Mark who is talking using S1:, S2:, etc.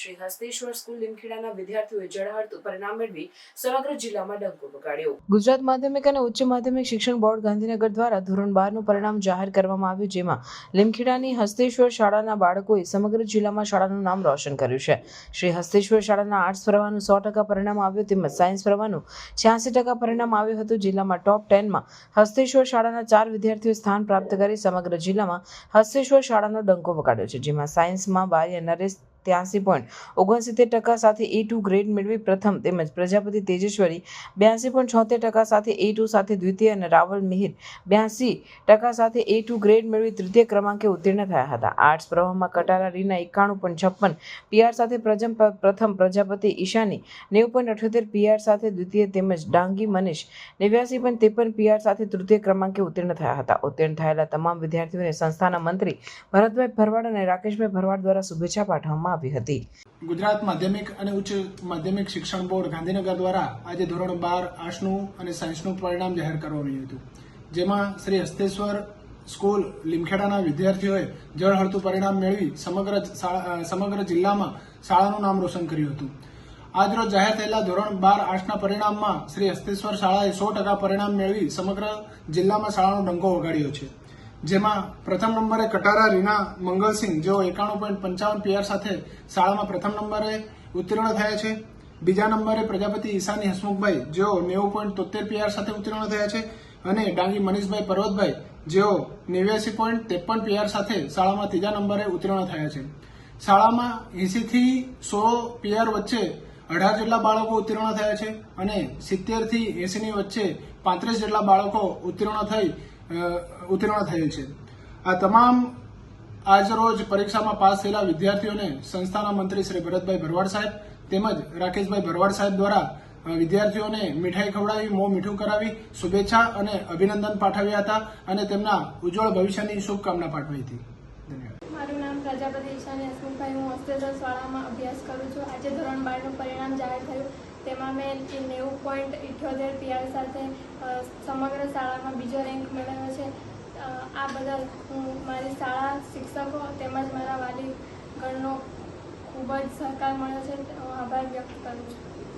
S1: Shri Hasteshwar school લીમખેડાના વિદ્યાર્થીઓએ જળહળતું પરિણામ મેળવી સમગ્ર જિલ્લામાં ડંકો વગાડ્યો. ગુજરાત માધ્યમિક અને ઉચ્ચ માધ્યમિક શિક્ષણ બોર્ડ ગાંધીનગર દ્વારા ધોરણ બારનું પરિણામ જાહેર કરવામાં આવ્યું, જેમાં લીમખેડાની હસ્તેશ્વર શાળાના બાળકોએ સમગ્ર જિલ્લામાં શાળાનું નામ રોશન કર્યું છે. શ્રી હસ્તેશ્વર શાળાના આર્ટ્સ પ્રવાહનું સો ટકા પરિણામ આવ્યું, તેમજ સાયન્સ પ્રવાહનું છ્યાસી ટકા પરિણામ આવ્યું હતું. જિલ્લામાં ટોપ ટેનમાં હસ્તેશ્વર શાળાના ચાર વિદ્યાર્થીઓ સ્થાન પ્રાપ્ત કરી સમગ્ર જિલ્લામાં હસ્તેશ્વર શાળાનો ડંકો વગાડ્યો છે, જેમાં સાયન્સમાં બારી નરેશ ત્યાસી પોઈન્ટ ઓગણસિત્તેર ટકા સાથે એ ટુ ગ્રેડ મેળવી પ્રથમ તેમજ પ્રજાપતિ તેજેશ્વરી, બ્યાસી પોઈન્ટ છોતેર ટકા સાથે એ ટુ સાથે દ્વિતીય અને રાવલ મિહિર, બ્યાસી ટકા સાથે એ ટુ ગ્રેડ મેળવી તૃતીય ક્રમાંકે ઉત્તીર્ણ થયા હતા. આર્ટ્સ પ્રવાહમાં કટારા, રીના એકાણું પોઈન્ટ છપ્પન પીઆર સાથે પ્રજમ પ્રથમ પ્રજાપતિ ઈશાની, નેવું પોઈન્ટ અઠ્યોતેર પીઆર સાથે દ્વિતીય તેમજ ડાંગી મનીષ, નેવ્યાસી પોઈન્ટ ત્રેપન પીઆર સાથે તૃતીય ક્રમાંકે ઉત્તીર્ણ થયા હતા. ઉત્તીર્ણ થયેલા તમામ વિદ્યાર્થીઓને સંસ્થાના મંત્રી ભરતભાઈ ભરવાડ અને રાકેશભાઈ ભરવાડ દ્વારા શુભેચ્છા પાઠવવામાં આવી હતી.
S2: ગુજરાત માધ્યમિક અને ઉચ્ચ માધ્યમિક શિક્ષણ બોર્ડ ગાંધીનગર દ્વારા આજે ધોરણ બાર આર્ટ્સનું અને સાયન્સનું પરિણામ જાહેર કરવામાં આવ્યું હતું. જેમાં શ્રી હસ્તેશ્વર સ્કૂલ લીમખેડાના વિદ્યાર્થીઓએ જળહળતું પરિણામ મેળવી સમગ્ર સમગ્ર જિલ્લામાં શાળાનું નામ રોશન કર્યું હતું. આજરોજ જાહેર થયેલા ધોરણ બાર આર્ટ્સના પરિણામમાં શ્રી હસ્તેશ્વર શાળાએ સો ટકા પરિણામ મેળવી સમગ્ર જિલ્લામાં શાળાનો ડંકો વગાડ્યો છે. જેમાં પ્રથમ નંબરે કટારા, રીના, મંગલસિંહ, જેઓ એકાણું પોઈન્ટ પંચાવન પીઆર સાથે શાળામાં પ્રથમ નંબરે ઉત્તીર્ણ થયા છે. બીજા નંબરે પ્રજાપતિ ઈશાની હસમુખભાઈ, જેઓ નેવું પોઈન્ટ તોતેર પીઆર સાથે ઉત્તીર્ણ થયા છે. અને ડાંગી મનીષભાઈ પર્વતભાઈ, જેઓ નેવ્યાસી પોઈન્ટ ત્રેપન પીઆર સાથે શાળામાં ત્રીજા નંબરે ઉત્તીર્ણ થયા છે. શાળામાં એંસીથી સો પીઆર વચ્ચે અઢાર જેટલા બાળકો ઉત્તીર્ણ થયા છે અને સિત્તેરથી એસી વચ્ચે પાંત્રીસ જેટલા બાળકો ઉત્તીર્ણ થઈ ઉત્તીર્ણ થયેલ છે. આ તમામ આજરોજ પરીક્ષામાં પાસ થયેલા વિદ્યાર્થીઓને સંસ્થાના મંત્રી શ્રી ભરતભાઈ ભરવાડ સાહેબ તેમજ રાકેશભાઈ ભરવાડ સાહેબ દ્વારા વિદ્યાર્થીઓને મીઠાઈ ખવડાવી, મોં મીઠું કરાવી, શુભેચ્છા અને અભિનંદન પાઠવ્યા હતા અને તેમના ઉજ્જવળ ભવિષ્યની શુભકામના પાઠવી હતી.
S3: મારું નામ પ્રજાપતિ ઈશાની હસમુખભાઈ હું હોસ્ટેલ શાળામાં અભ્યાસ કરું છું. આજે ધોરણ બારનું પરિણામ જાહેર થયું. તેમાં મેં નેવું પોઈન્ટ ઇઠ્યોતેર પીઆર સાથે સમગ્ર શાળામાં બીજો રેન્ક મેળવ્યો છે. આ બદલ હું મારી શાળા શિક્ષકો તેમજ મારા વાલીગણનો ખૂબ જ સહકાર મળ્યો છે. આભાર વ્યક્ત કરું છું.